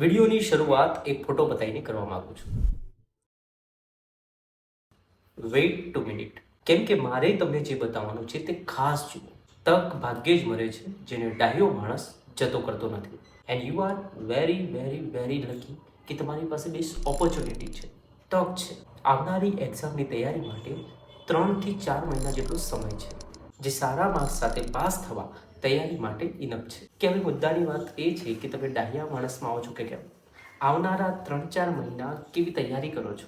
વિડીયોની શરૂઆત એક ફોટો બતાવીને કરવા માંગુ છું. વેઇટ ટુ મિનિટ કેમ કે મારે તમને જે બતાવવાનું છે તે ખાસ જુઓ. તક ભાગ્યે જ મળે છે, જેને ડાહ્યો માણસ જતો કરતો નથી. And you are very very very lucky કે તમારી પાસે બેસ્ટ ઓપોર્ચ્યુનિટી છે. તક છે. આવનારી એક્ઝામની તૈયારી માટે ત્રણથી ચાર મહિના જેટલો સમય છે, જે સારા માર્ક્સ સાથે પાસ થવા તૈયારી માટે ઇનફ છે. કે હવે મુદ્દાની વાત એ છે કે તમે ડાહ્યા માણસમાં આવો છો કે કેમ? આવનારા ત્રણ ચાર મહિના કેવી તૈયારી કરો છો?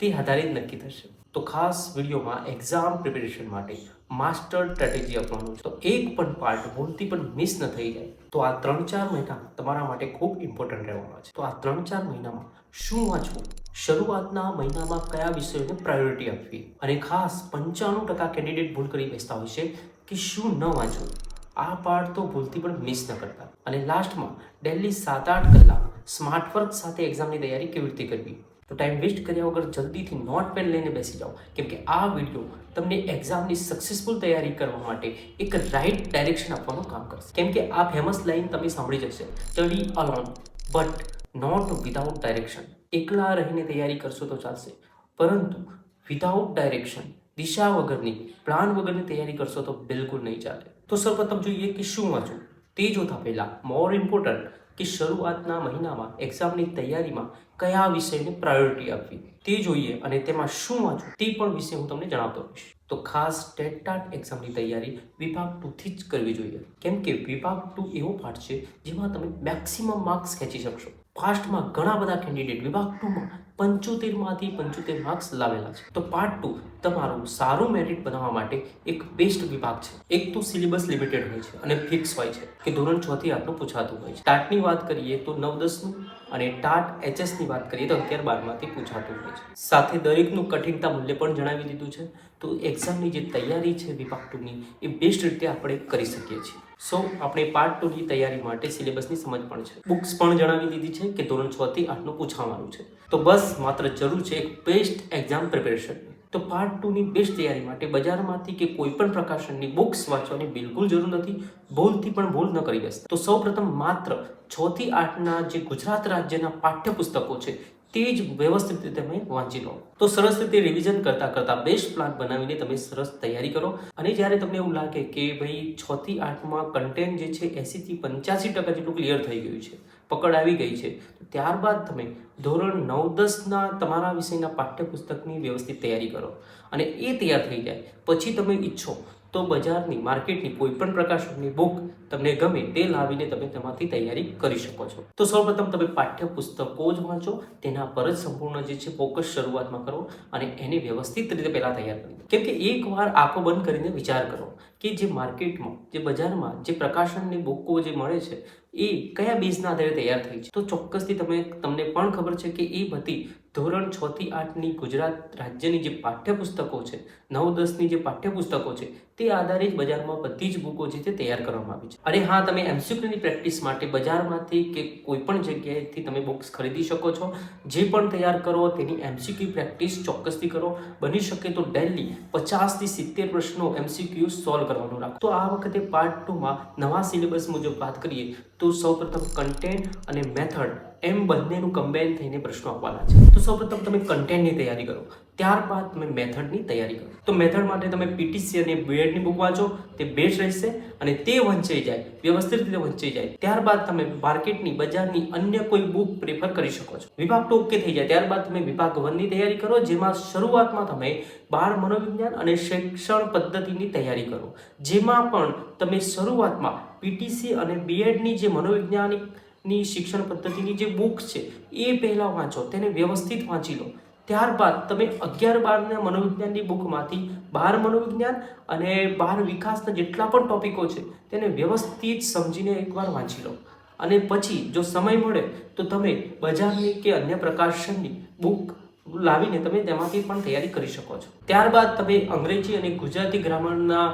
તે આધારિત નક્કી થશે. તો ખાસ વિડીયોમાં એક્ઝામ પ્રિપેરેશન માટે માસ્ટર સ્ટ્રેટેજી આપવાનું છે. તો એક પણ પાર્ટ ભૂલથી પણ મિસ ન થઈ જાય. તો આ ત્રણ ચાર મહિના તમારા માટે ખૂબ ઇમ્પોર્ટન્ટ રહેવાનો છે. તો આ ત્રણ ચાર મહિનામાં શું વાંચવું? શરૂઆતના મહિનામાં કયા વિષયોને પ્રાયોરિટી આપવી? અને ખાસ પંચાણું ટકા કેન્ડિડેટ ભૂલ કરી બેસતા હોય છે કે શું ન વાંચવું? આ પાર્ટ તો ભૂલથી પણ મિસ ન કરતા. અને લાસ્ટમાં ડેલી સાત આઠ કલાક સ્માર્ટ વર્ક સાથે એક્ઝામની તૈયારી કેવી રીતે કરવી? તો ટાઈમ વેસ્ટ કર્યા વગર જલ્દીથી નોટ પેન લઈને બેસી જાઓ. કેમ કે આ વીડિયો તમને એક્ઝામની સક્સેસફુલ તૈયારી કરવા માટે એક રાઇટ ડાયરેક્શન આપવાનું કામ કરશે. કેમ કે આ ફેમસ લાઈન તમે સાંભળી જશે study alone but not without direction એકલા રહીને તૈયારી કરશો તો ચાલશે. પરંતુ વિધાઉટ ડાયરેક્શન દિશા વગરની પ્લાન વગરની તૈયારી કરશો તો બિલકુલ નહીં ચાલે. તો સૌપ્રથમ જોઈએ કે શું વાંચવું? તે જોતા પહેલાં મોર ઇમ્પોર્ટન્ટ કે શરૂઆતના મહિનામાં એક્ઝામની તૈયારીમાં કયા વિષયને પ્રાયોરિટી આપવી? તે જોઈએ અને તેમાં શું વાંચવું? તે પણ વિશે હું તમને જણાવતો રહીશ. તો ખાસ ટેટટાટ એક્ઝામની તૈયારી વિભાગ ટુથી જ કરવી જોઈએ. કેમ કે વિભાગ ટુ એવો પાઠ છે જેમાં તમે મેક્સિમમ માર્ક્સ ખેંચી શકશો. ફાસ્ટમાં ઘણા બધા કેન્ડિડેટ વિભાગ ટુમાં પંચોતેરમાંથી પંચોતેર માર્ક્સ લાવેલા છે. તો પાર્ટ ટુ તમારું સારું મેરિટ બનાવવા માટે એક બેસ્ટ વિભાગ છે. એક તો સિલેબસ લિમિટેડ હોય છે અને ફિક્સ હોય છે કે ધોરણ છ થી આટલું પૂછાતું હોય છે. ટાટની વાત કરીએ તો નવ દસનું અને ટાટ એચએસની વાત કરીએ તો અગિયાર બારમાંથી પૂછાતું હોય છે. સાથે દરેકનું કઠિનતા મૂલ્ય પણ જણાવી દીધું છે. તો એક્ઝામની જે તૈયારી છે વિભાગ ટુની એ બેસ્ટ રીતે આપણે કરી શકીએ છીએ. સો આપણે પાર્ટ ટુની તૈયારી માટે સિલેબસની સમજ પણ છે. બુક્સ પણ જણાવી દીધી છે કે ધોરણ છ થી આઠનું પૂછાવાનું છે. તો બસ, માત્ર જરૂર છે એક બેસ્ટ એક્ઝામ પ્રિપેરેશન તો પાર્ટ ટુની બેસ્ટ તૈયારી માટે બજારમાંથી કે કોઈ પણ પ્રકાશનની બુક્સ વાંચવાની બિલકુલ જરૂર નથી. ભૂલથી પણ ભૂલ ન કરી બેસ તો સૌપ્રથમ માત્ર છ થી આઠના જે ગુજરાત રાજ્યના પાઠ્યપુસ્તકો છે તે જ વ્યવસ્થિત રીતે તમે વાંચી લો. તો સરસ રીતે રિવિઝન કરતા કરતા બેસ્ટ પ્લાન બનાવીને તમે સરસ તૈયારી કરો. અને જ્યારે તમને એવું લાગે કે ભાઈ છ થી આઠમાં કન્ટેન્ટ જે છે એંસીથી પંચ્યાસી ટકા જેટલું ક્લિયર થઈ ગયું છે, પકડ આવી ગઈ છે ત્યારબાદ તમે ધોરણ નવ દસના તમારા વિષયના પાઠ્યપુસ્તકની વ્યવસ્થિત તૈયારી કરો. અને એ તૈયાર થઈ જાય. પછી તમે ઈચ્છો તો બજારની, માર્કેટની કોઈ પણ પ્રકાશનની બુક તમને ગમે તે લાવીને તમે તેમાંથી તૈયારી કરી શકો છો. તો સૌપ્રથમ તમે પાઠ્યપુસ્તકો જ વાંચો, તેના પર જ સંપૂર્ણ જે છે ફોકસ શરૂઆતમાં કરો અને એને વ્યવસ્થિત રીતે પહેલાં તૈયાર કરી કેમ કે એકવાર આંખો બંધ કરીને વિચાર કરો. કે જે માર્કેટમાં, જે બજારમાં જે પ્રકાશનની બુકો જે મળે છે, એ કયા બેઝના આધારે તૈયાર થઈ છે? તો ચોક્કસથી તમે, તમને પણ ખબર છે કે એ બધી ધોરણ છ થી આઠની ગુજરાત રાજ્યની જે પાઠ્યપુસ્તકો છે, નવ દસની જે પાઠ્યપુસ્તકો છે, તે આધારે જ બજારમાં બધી જ બુકો છે તે તૈયાર કરવામાં આવી છે. અને હા, તમે એમસીક્યુની પ્રેક્ટિસ માટે બજારમાંથી કે કોઈ પણ જગ્યાએથી તમે બુક્સ ખરીદી શકો છો. જે પણ તૈયાર કરો, તેની એમસીક્યુ પ્રેક્ટિસ ચોક્કસથી કરો. બની શકે તો ડેલી પચાસથી સિત્તેર પ્રશ્નો એમસીક્યુ સોલ્વ કરવાનું રાખો. તો આ વખતે પાર્ટ ટુમાં નવા સિલેબસ મુજબ વાત કરીએ, તો સૌપ્રથમ કન્ટેન્ટ અને મેથડ એમ બંનેનું કમ્બાઈન થઈને પ્રશ્નો આપવાના છે. તો સૌપ્રથમ તમે કન્ટેન્ટની તૈયારી કરો. ત્યારબાદ તમે મેથડની તૈયારી કરો. તો મેથડ માટે તમે પીટીસી અને બીએડની બુક વાંચો, તે બેસ્ટ રહેશે અને તે વંચાઈ જાય, વ્યવસ્થિત રીતે વંચાઈ જાય. ત્યારબાદ તમે માર્કેટની બજારની અન્ય કોઈ બુક પ્રેફર કરી શકો છો. વિભાગ ટુ ઓકે થઈ જાય. ત્યારબાદ તમે વિભાગ વનની તૈયારી કરો, જેમાં શરૂઆતમાં તમે બાળ મનોવિજ્ઞાન અને શિક્ષણ પદ્ધતિની તૈયારી કરો. જેમાં પણ તમે શરૂઆતમાં પીટીસી અને બીએડની જે મનોવૈજ્ઞાનિકની શિક્ષણ પદ્ધતિની જે બુક છે, એ પહેલાં વાંચો. તેને વ્યવસ્થિત વાંચી લો. ત્યારબાદ તમે અગિયાર બારના મનોવિજ્ઞાનની બુકમાંથી બાર મનોવિજ્ઞાન અને બાર વિકાસના જેટલા પણ ટોપિકો છે, તેને વ્યવસ્થિત સમજીને એકવાર વાંચી લો. અને પછી જો સમય મળે તો તમે બજારની કે અન્ય પ્રકાશનની બુક લાવીને તમે તેમાંથી પણ તૈયારી કરી શકો છો. ત્યારબાદ તમે અંગ્રેજી અને ગુજરાતી ગ્રામરના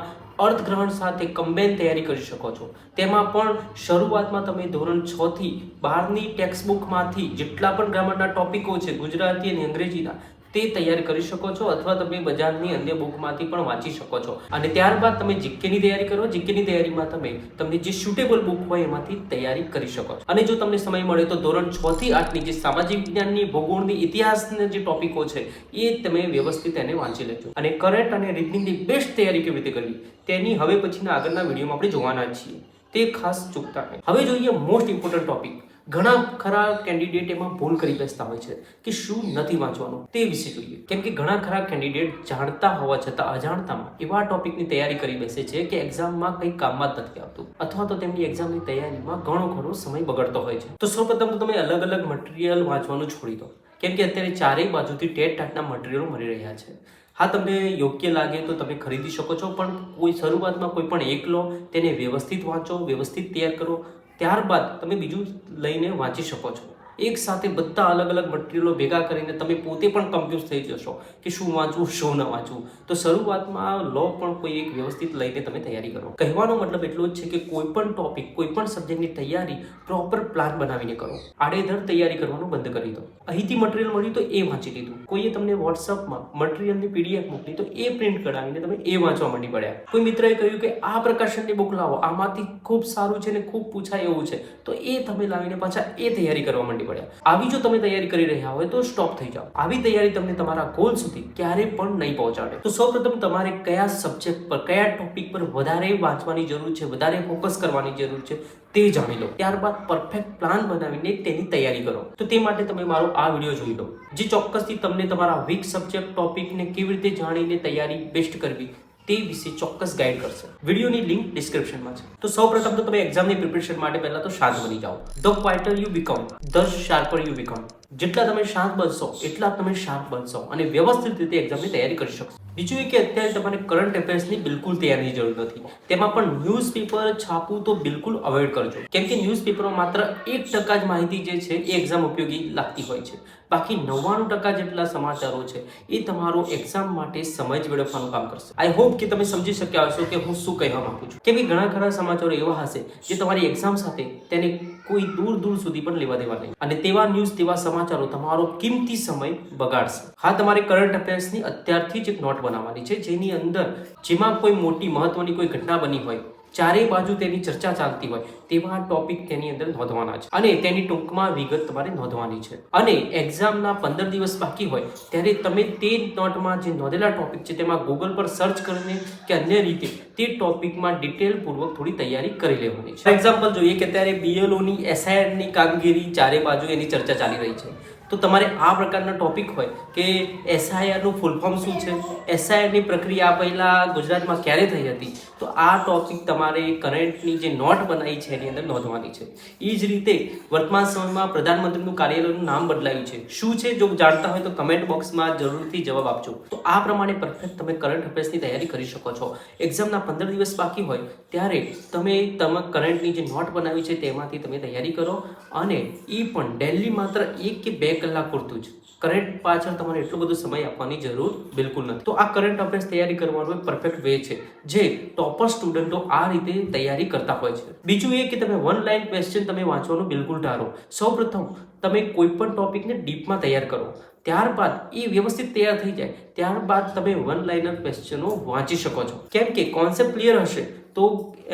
અર્થગ્રહણ સાથે કમ્બેન તૈયારી કરી શકો છો. તેમાં પણ શરૂઆતમાં તમે ધોરણ છ થી બારની ટેક્સ્ટબુકમાંથી જેટલા પણ ગ્રામરના ટોપિકો છે ગુજરાતી અને અંગ્રેજીના તે તૈયાર કરી શકો છો અથવા તમે બજારની અન્ય બુકમાંથી પણ વાંચી શકો છો. અને ત્યારબાદ તમે જીકેની તૈયારી કરો. જીકેની તૈયારીમાં તમે તમને જે સુટેબલ બુક હોય એમાંથી તૈયારી કરી શકો છો. અને જો તમને સમય મળે તો ધોરણ છ થી આઠની જે સામાજિક વિજ્ઞાનની ભૂગોળની ઇતિહાસના જે ટોપિકો છે, એ તમે વ્યવસ્થિત એને વાંચી લેજો. અને કરંટ અને રીતની બેસ્ટ તૈયારી કેવી રીતે કરવી? તેની હવે પછીના આગળના વિડીયોમાં આપણે જોવાના છીએ. તે ખાસ ચૂકતા હવે જોઈએ મોસ્ટ ઇમ્પોર્ટન્ટ ટોપિક ઘણા ખરા કેન્ડિડેટ એમાં ભૂલ કરી બેસતા હોય છે કે શું નથી વાંચવાનું તે વિશે જોઈએ. કેમ કે ઘણા ખરા કેન્ડિડેટ જાણતા હોવા છતાં, અજાણતામાં એવા ટોપિકની તૈયારી કરી બેસે છે કે એક્ઝામમાં કંઈ કામમાં જ નથી આવતું. અથવા તો તેમની એક્ઝામની તૈયારીમાં ઘણો ઘણો સમય બગડતો હોય છે. તો સૌપ્રથમ તો તમે અલગ અલગ મટીરિયલ વાંચવાનું છોડી દો. કેમ કે અત્યારે ચારેય બાજુથી ટેટ ટાટના મટીરિયલો મળી રહ્યા છે. હા, તમને યોગ્ય લાગે તો તમે ખરીદી શકો છો, પણ કોઈ શરૂઆતમાં કોઈ પણ એક લો તેને વ્યવસ્થિત વાંચો, વ્યવસ્થિત તૈયાર કરો ત્યારબાદ તમે બીજું લઈને વાંચી શકો છો. એક સાથે બધા અલગ અલગ મટીરિયલો ભેગા કરીને તમે પોતે પણ કન્ફ્યુઝ થઈ જશો કે શું વાંચવું, શું ન વાંચવું. તો શરૂઆતમાં લો પણ કોઈ એક વ્યવસ્થિત લઈને તમે તૈયારી કરો. કહેવાનો મતલબ એટલો જ છે કે કોઈ પણ ટોપિક કોઈ પણ સબ્જેક્ટની તૈયારી પ્રોપર પ્લાન બનાવીને કરો. આડેધડ તૈયારી કરવાનું બંધ કરી દો. અહીંથી મટીરિયલ મળ્યું તો એ વાંચી લીધું. કોઈએ તમને વોટ્સઅપમાં મટીરિયલની પીડીએફ મોકલી તો એ પ્રિન્ટ કઢાવીને તમે એ વાંચવા માંડી પડ્યા. કોઈ મિત્રએ કહ્યું કે આ પ્રકાશનની બુક લાવો. આમાંથી ખૂબ સારું છે ને ખૂબ પૂછાય એવું છે. તો એ તમે લાવીને પાછા એ તૈયારી કરવા માંડી પડ્યા. આવી જો તમે તૈયારી કરી રહ્યા હોય તો સ્ટોપ થઈ જાઓ. આવી તૈયારી તમને તમારા ગોલ સુધી ક્યારે પણ નહીં પહોંચાડે. તો સૌપ્રથમ તમારે કયા સબ્જેક્ટ પર, કયા ટોપિક પર વધારે વાંચવાની જરૂર છે, વધારે ફોકસ કરવાની જરૂર છે તે જાણી લો. ત્યારબાદ પરફેક્ટ પ્લાન બનાવીને તેની તૈયારી કરો. તો તે માટે તમે મારો આ વીડિયો જોઈ લો. જે ચોક્કસથી તમને તમારા વીક સબ્જેક્ટ ટોપિકને કેવી રીતે જાણીને તૈયારી બેસ્ટ કરવી તે વિશે ચોક્કસ ગાઈડ કરશે. વિડીયોની લિંક ડિસ્ક્રિપ્શનમાં છે. તો સૌ પ્રથમ તો તમે એક્ઝામની પ્રિપરેશન માટે પહેલા તો શાંત બની જાઓ. The quieter you become the sharper you become જેટલા તમે શાંત બનશો એટલા તમે શાર્પ બનશો અને વ્યવસ્થિત રીતે એક્ઝામની તૈયારી કરી શકશો. બીજું એ કે અત્યારે તમારે કરંટ અફેર્સની બિલકુલ તૈયારીની જરૂર નથી. તેમાં પણ ન્યૂઝપેપર છાપવું તો બિલકુલ અવોઇડ કરજો. કેમ કે ન્યૂઝપેપરમાં માત્ર એક ટકા જ માહિતી જે છે એ એક્ઝામ ઉપયોગી લાગતી હોય છે. બાકી નવ્વાણું ટકા જેટલા સમાચારો છે એ તમારો એક્ઝામ માટે સમય જ વેડફવાનું કામ કરશે. આઈ હોપ કે તમે સમજી શક્યા હશો કે હું શું કહેવા માંગુ છું. કેમ કે ઘણા ખરા સમાચારો એવા હશે જે તમારી એક્ઝામ સાથે તેને કોઈ દૂર દૂર સુધી પણ લેવા દેવા નહીં. અને તેવા ન્યૂઝ તેવા સમાચારો તમારો કિંમતી સમય બગાડશે. હા, તમારે કરંટ અફેર્સની અત્યારથી જ એક નોટ બનાવવાની છે, જેની અંદર જેમાં કોઈ મોટી મહત્વની કોઈ ઘટના બની હોય ચારેય બાજુ તેની ચર્ચા ચાલતી હોય તેવા ટોપિક તેની અંદર નોંધવાના છે. અને તેની ટૂંકમાં વિગત તમારે નોંધવાની છે. અને એક્ઝામના પંદર દિવસ બાકી હોય ત્યારે તમે તે નોટમાં જે નોંધેલા ટોપિક છે તેમાં ગૂગલ પર સર્ચ કરીને કે અન્ય રીતે તે ટોપિકમાં ડિટેલ પૂર્વક થોડી તૈયારી કરી લેવાની છે. એક્ઝામ્પલ જોઈએ કે અત્યારે બીએલઓની એસઆઈઆરની કામગીરી ચારે બાજુ એની ચર્ચા ચાલી રહી છે. તો તમારે આ પ્રકારના ટોપિક હોય કે એસઆઈઆરનું ફૂલ ફોર્મ શું છે? એસઆઈઆરની પ્રક્રિયા પહેલાં ગુજરાતમાં ક્યારે થઈ હતી? તો આ ટોપિક તમારે કરંટની જે નોટ બનાવી છે, એની અંદર નોંધવાની છે. એ જ રીતે વર્તમાન સમયમાં પ્રધાનમંત્રીનું કાર્યાલયનું નામ બદલાયું છે. શું છે? જો જાણતા હોય તો કમેન્ટ બોક્સમાં જરૂરથી જવાબ આપજો. તો આ પ્રમાણે પરફેક્ટ તમે કરંટ અફેર્સની તૈયારી કરી શકો છો. એક્ઝામના પંદર દિવસ બાકી હોય, ત્યારે તમે તમે કરંટની જે નોટ બનાવી છે, તેમાંથી તમે તૈયારી કરો. અને એ પણ ડેલી માત્ર એક કે બે કલાક પૂરતું જ. કરંટ પાછળ તમારે એટલો બધો સમય આપવાની જરૂર બિલકુલ નથી. તો આ કરંટ અફેર્સ તૈયારી કરવાનો એક પરફેક્ટ વે છે, જે ટોપર સ્ટુડન્ટો આ રીતે તૈયારી કરતા હોય છે. બીજું એ કે તમે વન લાઈન ક્વેશ્ચન તમે વાંચવાનું બિલકુલ ટાળો. સૌપ્રથમ તમે કોઈ પણ ટોપિકને ડીપમાં તૈયાર કરો. ત્યારબાદ એ વ્યવસ્થિત તૈયાર થઈ જાય. ત્યારબાદ તમે વન લાઇનર ક્વેશ્ચનો વાંચી શકો છો. કેમ કે કોન્સેપ્ટ ક્લિયર હશે, તો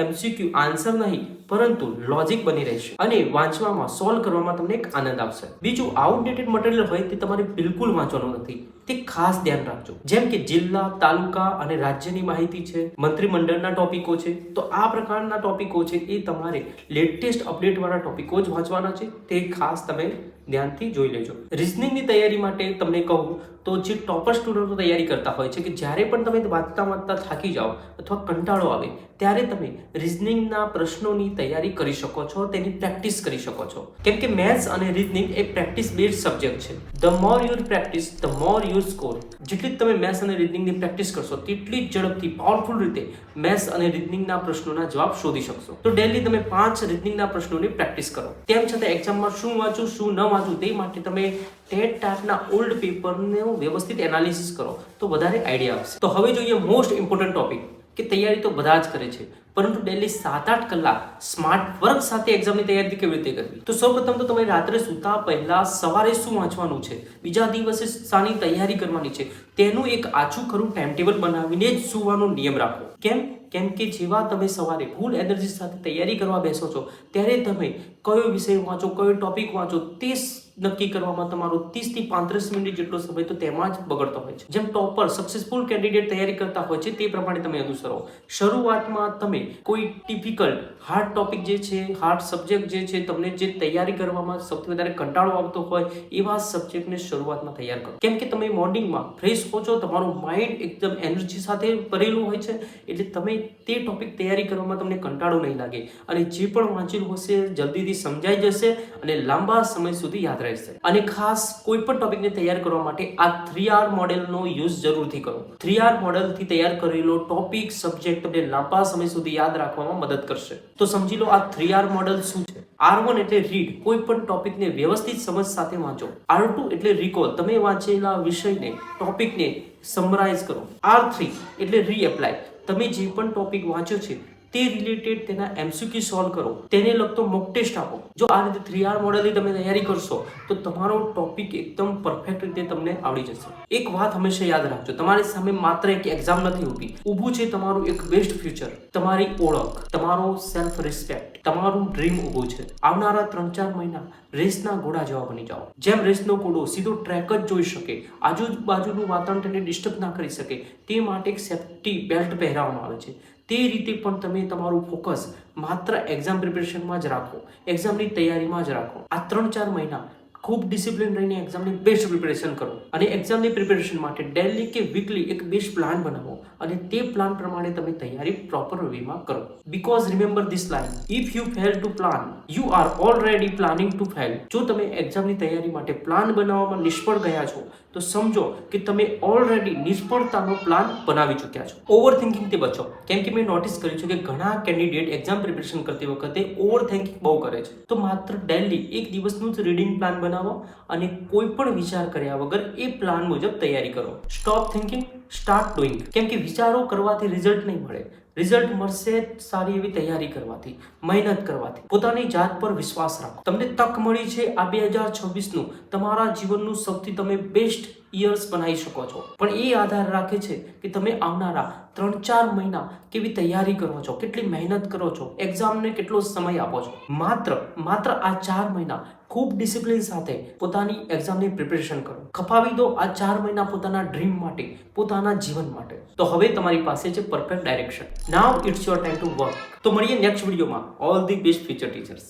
એમસીક્યુ આન્સર નહીં પરંતુ લોજિક બની રહેશે અને વાંચવામાં સોલ્વ કરવામાં તમને એક આનંદ આવશે. બીજું આઉટડેટેડ મટીરિયલ હોય તે તમારે બિલકુલ વાંચવાનું નથી. તે ખાસ ધ્યાન રાખજો. જેમ કે જિલ્લા, તાલુકા અને રાજ્યની માહિતી છે, મંત્રીમંડળના ટોપિકો છે, તો આ પ્રકારના ટોપિકો છે એ તમારે લેટેસ્ટ અપડેટ વાળા ટોપિકો જ વાંચવાના છે. તે ખાસ તમે ધ્યાનથી જોઈ લેજો. રિઝનિંગની તૈયારી માટે તમને કહું તો જે ટોપર સ્ટુડન્ટો તૈયારી કરતા હોય છે કે જ્યારે પણ તમે વાંચતા વાંચતા થાકી જાઓ અથવા કંટાળો આવે, ત્યારે તમે રિઝનિંગના પ્રશ્નોની તૈયારી કરી શકો છો, તેની પ્રેક્ટિસ કરી શકો છો. કેમ કે મેથ્સ અને રીઝનિંગ એ પ્રેક્ટિસ બેઝ સબ્જેક્ટ છે. The more your practice the more your score જેટલી તમે મેથ્સ અને રીઝનિંગની પ્રેક્ટિસ કરશો, તેટલી જ ઝડપથી પાવરફુલ રીતે મેથ્સ અને રીઝનિંગના પ્રશ્નોના જવાબ શોધી શકશો. તો ડેલી તમે પાંચ રીઝનિંગના પ્રશ્નોની પ્રેક્ટિસ કરો. તેમ છતાં એક્ઝામમાં શું વાંચું, શું ન વાંચું, તે માટે તમે ટેટ ટાટના ઓલ્ડ પેપરનું વ્યવસ્થિત એનાલિસિસ કરો, તો વધારે આઈડિયા આવશે. તો હવે જોઈએ મોસ્ટ ઇમ્પોર્ટન્ટ ટોપિક કે તૈયારી તો બધા જ કરે છે, પરંતુ ડેલી સાત આઠ કલાક સ્માર્ટ વર્ક સાથે એક્ઝામની તૈયારી કેવી રીતે કરવી? તો સૌપ્રથમ તો તમે રાત્રે સૂતા પહેલા સવારે શું વાંચવાનું છે? બીજા દિવસે શાની તૈયારી કરવાની છે. તેનું એક આછું ખરું ટાઈમ ટેબલ બનાવીને જ સુવાનો નિયમ રાખો કેમ? કેમ કે જેવા તમે સવારે ફૂલ એનર્જી સાથે તૈયારી કરવા બેસો છો, ત્યારે તમે કયો વિષય વાંચો, કયો ટોપિક વાંચો તે નક્કી કરવામાં તમારો ત્રીસથી પાંત્રીસ મિનિટ જેટલો સમય તો તેમાં જ બગડતો હોય છે. જેમ ટોપર સક્સેસફુલ કેન્ડિડેટ તૈયારી કરતા હોય છે, તે પ્રમાણે તમે અનુસરો. શરૂઆતમાં તમે કોઈ ટિપિકલ હાર્ડ ટોપિક જે છે હાર્ડ સબ્જેક્ટ જે છે, તમને જે તૈયારી કરવામાં સૌથી વધારે કંટાળો આવતો હોય, એવા સબ્જેક્ટને શરૂઆતમાં તૈયાર કરો. કેમ કે તમે મોર્નિંગમાં ફ્રેશ હો છો, તમારું માઇન્ડ એકદમ એનર્જી સાથે ભરેલું હોય છે, એટલે તમે તે ટોપિક તૈયારી કરવામાં તમને કંટાળો નહીં લાગે. અને જે પણ વાંચેલું હશે, જલ્દીથી સમજાઈ જશે અને લાંબા સમય સુધી યાદ રહેશે અને ખાસ કોઈ પણ ટોપિકને તૈયાર કરવા માટે આ થ્રી આર મોડેલનો યુઝ જરૂરથી કરો. થ્રી આર મોડેલથી તૈયાર કરેલો ટોપિક, સબ્જેક્ટ તમને લાંબા સમય સુધી યાદ રાખવામાં મદદ કરશે. તો સમજી લો આ થ્રી આર મોડેલ શું છે? આર વન એટલે રીડ કોઈ પણ ટોપિકને વ્યવસ્થિત સમજ સાથે વાંચો. આર ટુ એટલે રિકોલ તમે વાંચેલા વિષયને, ટોપિકને સમરાઇઝ કરો. આર થ્રી એટલે રીએપ્લાય તમે જે પણ ટોપિક વાંચ્યો છે તે રિલેટેડ તેના એમસીક્યુ સોલ્વ કરો. તેને લગતો મોક ટેસ્ટ આપો. જો આ રીતે થ્રી આર મોડલની તમે તૈયારી કરશો, તો તમારો ટોપિક એકદમ પરફેક્ટ રીતે તમને આવડી જશે. એક વાત હંમેશા યાદ રાખજો, તમારી સામે માત્ર એક એક્ઝામ નથી ઊભી. ઊભું છે તમારું એક બેસ્ટ ફ્યુચર તમારી ઓળખ, તમારો સેલ્ફ રિસ્પેક્ટ તમારું ડ્રીમ ઊભું છે. આવનારા ત્રણ ચાર મહિના રેસના ઘોડા જેવા બની જાઓ. જેમ રેસનો ઘોડો સીધો ટ્રેક જ જોઈ શકે, આજુબાજુનું વાતાવરણ તેને ડિસ્ટર્બ ના કરી શકે, તે માટે એક સેફ્ટી બેલ્ટ પહેરાવવામાં આવે છે. તે રીતે પણ તમે તમારું ફોકસ માત્ર એક્ઝામ પ્રિપેરેશનમાં જ રાખો. એક્ઝામની તૈયારીમાં જ રાખો. આ ત્રણ ચાર મહિના ખૂબ ડિસિપ્લિન રહીને એક્ઝામની બેસ્ટ પ્રિપેરેશન કરો. અને એક્ઝામની પ્રિપેરેશન માટે ડેલી કે વીકલી એક બેસ્ટ પ્લાન બનાવો. અને તે પ્લાન પ્રમાણે તમે તૈયારી પ્રોપર વેમાં કરો. Because remember this line if you fail to plan you are already planning to fail જો તમે એક્ઝામની તૈયારી માટે પ્લાન બનાવવામાં નિષ્ફળ ગયા છો તો સમજો કે તમે ઓલરેડી નિષ્ફળતાનો પ્લાન બનાવી ચૂક્યા છો. ઓવર થિંકિંગથી બચો. કેમ કે મેં નોટિસ કર્યું છે કે ઘણા કેન્ડિડેટ એક્ઝામ પ્રિપેરેશન કરતી વખતે ઓવર થિંકિંગ બહુ કરે છે. તો માત્ર ડેલી એક દિવસનું જ રીડિંગ પ્લાન બનાવો અને કોઈ પણ વિચાર કર્યા વગર એ પ્લાન મુજબ તૈયારી કરો. સ્ટોપ થિંકિંગ સ્ટાર્ટ ડુઈંગ કેમ કે વિચારો કરવાથી રિઝલ્ટ નહીં મળે. રિઝલ્ટ મળશે સારી એવી તૈયારી કરવાથી, મહેનત કરવાથી. પોતાની જાત પર વિશ્વાસ રાખો. તમને તક મળી છે આ બે હજાર છવ્વીસનું. તમારા જીવનનું સૌથી તમે બેસ્ટ યર્સ બનાવી શકો છો. પણ એ આધાર રાખે છે કે તમે આવનારા ત્રણ ચાર મહિના કેવી તૈયારી કરો છો, કેટલી મહેનત કરો છો એક્ઝામને કેટલો સમય આપો છો. માત્ર માત્ર આ ચાર મહિના ખૂબ ડિસિપ્લિન સાથે પોતાની એક્ઝામની પ્રિપેરેશન કરો. ખપાવી દો આ ચાર મહિના પોતાના ડ્રીમ માટે, પોતાના જીવન માટે. તો હવે તમારી પાસે છે perfect direction now it's your time to work તો મળીએ નેક્સ્ટ વિડીયોમાં all the best future teachers